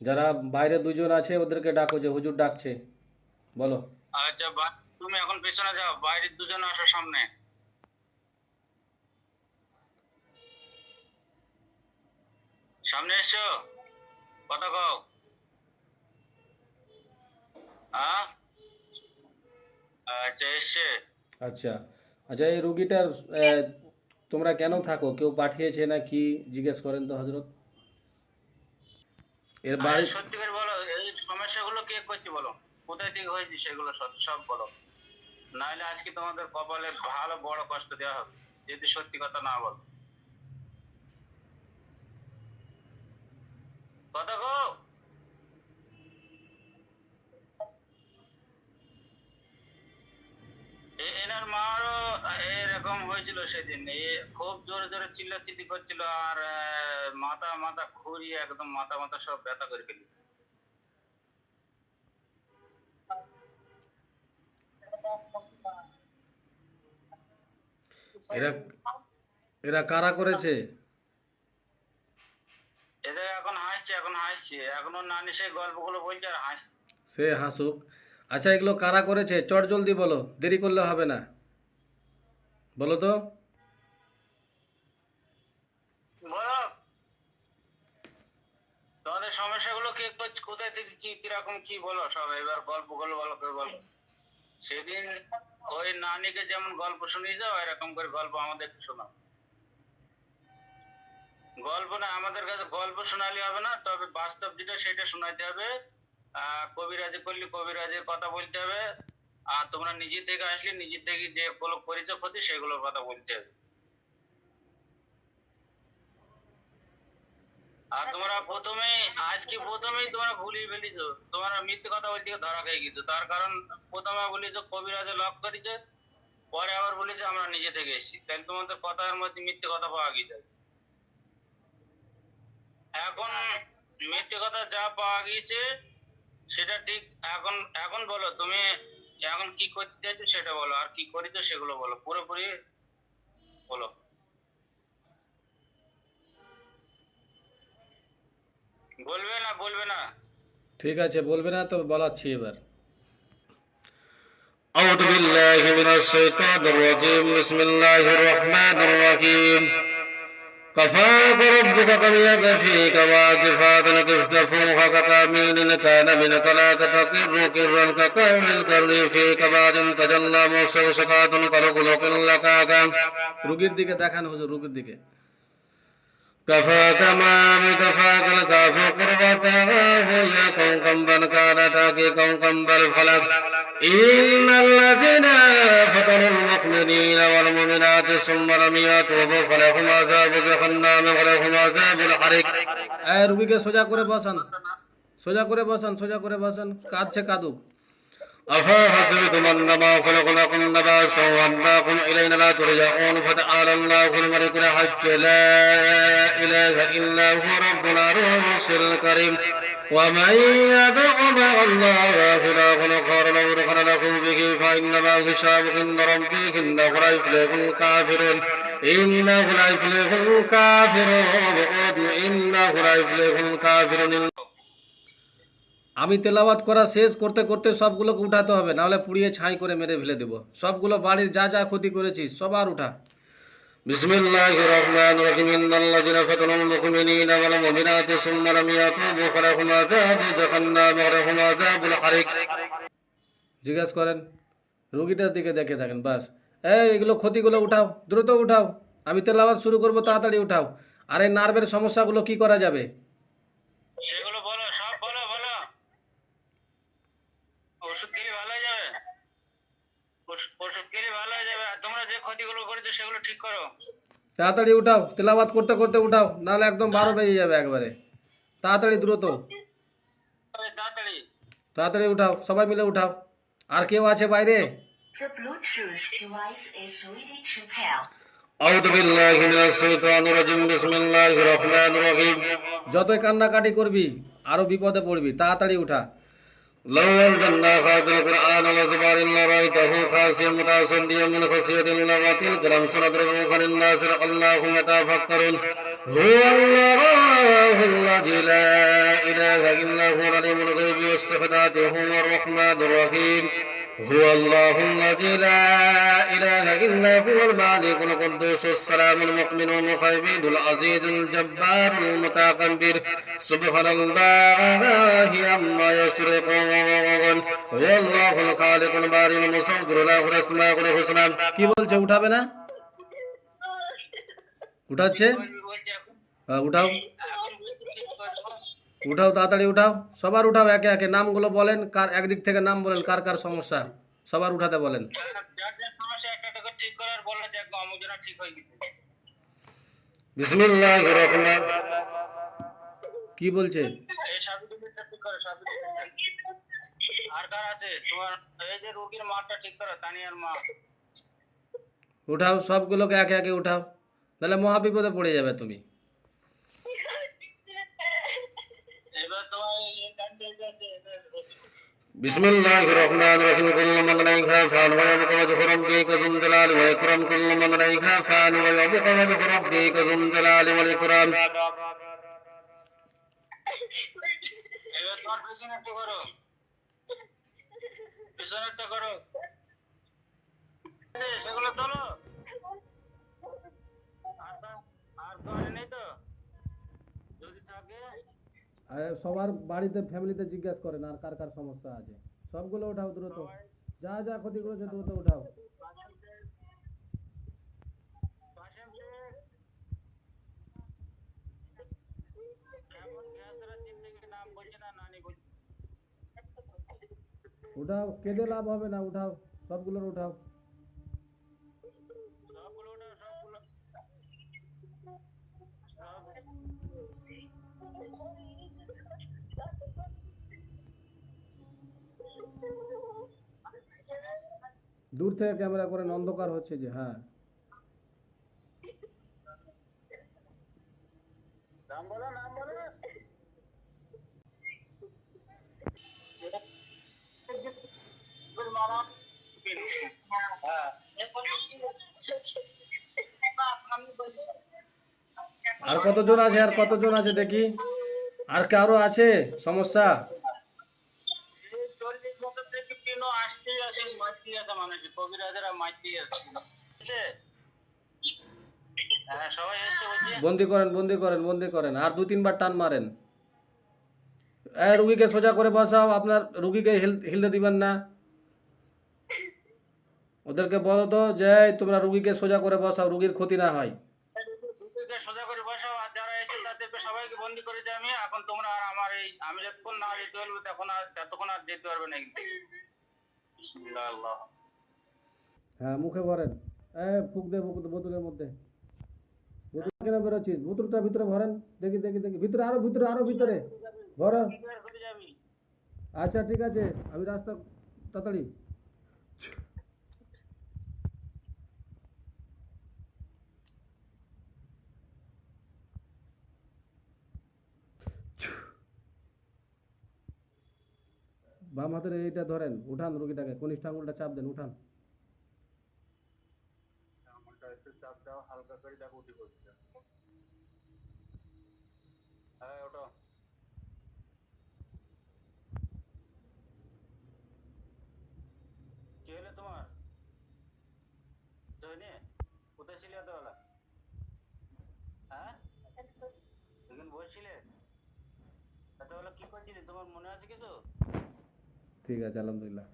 যারা বাইরে দুজন আছে ওদেরকে ডাকো যে হুজুর ডাকছে। বলো। আচ্ছা তুমি এখন পেছনে যাও বাইরের দুজন আসো সামনে। সামনে এসছো? কথা কও। আচ্ছা এসছে। আচ্ছা। আচ্ছা এই রুগীটার তোমরা কেন থাকো? কেউ পাঠিয়েছে না কি? জিজ্ঞেস করেন তো হজরত এর বাড়ি সত্যি করে বলো এই সমস্যাগুলো কে করছে বলো? কোথায় থেকে হয়েছে সেগুলো সব সব বলো। নাহলে আজকে তোমাদের কপালে ভালো বড় কষ্ট দেওয়া হবে যদি সত্যি কথা না বলো। কথা গো এ- মারও এরকম হয়েছিল সেদিন। খুব জোরে জোরে চিল্লাচিল্লি করছিল আর মাথা মাথা ঘুরিয়ে একদম মাথা মাথা সব ব্যথা করে ফেলি এরা এরা কারা করেছে? এদের এখন হাসছে এখন হাসছে। এখনও নানি সেই গল্পগুলো বলছে আর হাসছে। সে হাসুক। আচ্ছা এগুলো কারা করেছে? চট জলদি বলো, দেরি করলে হবে না। বলো তো। সেদিন ওই নানিকে যেমন গল্প শুনিয়ে যাও এরকম করে গল্প আমাদের শোনাও। গল্প না, আমাদের কাছে গল্প শোনালে হবে না, তবে বাস্তব সেটা শোনাতে হবে। কবিরাজি করলে, কবিরাজের কথা বলতে হবে। আর তোমরা নিজে থেকে আসলে, নিজে থেকে যে গুলো করেছ ক্ষতি, সেগুলোর কথা বলতে হবে। আর তোমরা প্রথমে, আজকে প্রথমেই তোমরা ভুলিয়ে ফেলিছো। তোমরা মিথ্যে কথা ধরা তার কারণ, প্রথমে কবিরাজে লক করেছে, পরে আবার বলেছে আমরা নিজে থেকে এসেছি। তাহলে তোমাদের কথার মধ্যে মিথ্যে কথা পাওয়া গেছে এখন মিথ্যে কথা যা পাওয়া গিয়েছে সেটা ঠিক এখন এখন বলো তুমি এখন কি করতে চাইছো সেটা বলো আর কি করেছো সেগুলো বলো পুরোপুরি বলো বলবে না বলবে না ঠিক আছে বলবে না তো বলাচ্ছি এবার أعوذ بالله من الشيطان الرجيم بسم الله الرحمن الرحيم كفاك ربك قد يكفيك واجفات كفك فوقك كامين كان من كلاك تقر كرا كقوم الكر فيك بعد تجلى موسى شفاة كرقلق لكاك রুগীর দিকে দেখান হুজুর রুগীর দিকে كفاك ما بكفاك الكاف قربته يا كوكب بل كان تاكي كوكب بل فلك إن الذين فتنوا المؤمنين والمؤمنات ثم لم يتوبوا فلهم عذاب جهنم ولهم عذاب الحريق এই রুগীকে সোজা করে বসান সোজা করে বসান সোজা করে বসান কাঁদছে কাঁদুক أفحسبتم أنما خلقناكم نباسا وأنكم إلينا لا ترجعون فتعالى الله الملك الحق لا إله إلا هو رب العرش الكريم ومن يدع مع الله إله آخر لو دخل له به فإنما حساب عند ربه إنه لا يفلح الكافرون إنه لا يفلح الكافرون إنه لا يفلح الكافرون আমি তেলাওয়াত করা শেষ করতে করতে সবগুলোকে উঠাতে হবে নাহলে পুড়িয়ে ছাই করে মেরে ফেলে দেবো সবগুলো বাড়ির যা যা ক্ষতি করেছিস সবার উঠা بسم الله الرحمن الرحيم إن الذين فتنوا المؤمنين والمؤمنات ثم لم يتوبوا فلهم عذاب جهنم ولهم عذاب الحريق জিজ্ঞাসা করেন রুগীটার দিকে দেখে থাকেন বাস এই এগুলো ক্ষতিগুলো উঠাও দ্রুত উঠাও আমি তেলাওয়াত শুরু করবো তাড়াতাড়ি উঠাও আর এই নার্ভের সমস্যাগুলো কি করা যাবে সেগুলো বলো সব বলো বলো ওষুধ খেলে ভালো হয়ে যাবে তাড়াতাড়ি উঠাও তেলাবাদ করতে করতে উঠাও নাহলে একদম বারো বেজে যাবে একবারে। তাড়াতাড়ি দ্রুত। তাড়াতাড়ি উঠাও সবাই মিলে উঠাও। আর কেউ আছে বাইরে? যতই কান্নাকাটি করবি আরও বিপদে পড়বি। তাড়াতাড়ি উঠা। لو أنزلنا هذا القرآن على جبال لرأيته خاسئا متصديا من خشية الله الأمثال نضربها للناس لعلهم يتفكرون. هو الله الذي لا إله إلا الصفات هو الرحمن الرحيم. هو الله الذي لا إله إلا هو المالك القدوس السلام المؤمن المخيبين العزيز الجبار المتكبر سبحان الله عما يشركون هو الله الخالق البارئ المصور له الأسماء الحسنى কি বলছে উঠাবে না উঠাচ্ছে বলছে এখন হ্যাঁ, উঠাও উঠাও, তাড়াতাড়ি উঠাও। সবার উঠাও একে একে। নামগুলো বলেন, কার একদিক থেকে নাম বলেন, কার কার সমস্যা? সবার উঠাতে বলেন। কি বলছে? উঠাও, সবগুলোকে একে একে উঠাও। তাহলে মহাবিপদে পড়ে যাবে তুমি। بسم الله الرحمن الرحيم كل من عليها فان ويبقى وجه ربك ذو الجلال والإكرام كل من عليها فان ويبقى وجه ربك ذو الجلال والإكرام এবার তোমার পিছনেরটা করো সবার বাড়িতে ফ্যামিলিতে জিজ্ঞাসা করেন আর কার কার সমস্যা আছে। সবগুলো উঠাও দ্রুত। যা যা ক্ষতি করেছে দ্রুত বলছে উঠাও কেঁদে লাভ হবে না, উঠাও, সবগুলোর উঠাও। সবগুলো। দূর থেকে ক্যামেরা করেন অন্ধকার হচ্ছে যে হ্যাঁ। নাম বলো নাম বলো। হ্যাঁ আর কতজন আছে আর কতজন আছে দেখি। আর কারও আছে সমস্যা? বন্দি করেন বন্দি করেন বন্দি করেন। আর দু তিনবার টান মারেন। রুগীকে সোজা করে বসাও আপনার রুগীকে হিলতে দিবেন না। ওদেরকে বলো তো যে তোমরা রুগীকে সোজা করে বসাও রুগীর ক্ষতি না হয়। সোজা করে বসাও আর যারা এসে তাদেরকে সবাইকে বন্দি করে দিই আমি এখন তোমরা আর আমার এই আমি যতক্ষণ না যেতে পারব তখন আর ততক্ষণ আর যেতে পারবে না কিন্তু। হ্যাঁ মুখে ভরেন। এ ফুক দে বোতলের মধ্যে। কেন ভিতরে ভরেন, দেখি দেখি দেখি। ভিতরে আরও ভিতরে আরও, ভিতরে। ভরো। আচ্ছা ঠিক আছে, আমি রাস্তা, তাড়াতাড়ি। বাম হাতের এইটা ধরেন, উঠান রুগীটাকে, কনিষ্ঠ আঙুলটা চাপ দেন, উঠান। দাও হালকা করে দেখো উঠে পড়ছে হ্যাঁ ওটা। কি হলো তোমার? জয়নে? কোথায় ছিলে এতবেলা? হ্যাঁ? এখন বসছিলে? এতবেলা কি করছিলে? তোমার মনে আছে কিছু? ঠিক আছে, আলহামদুলিল্লাহ।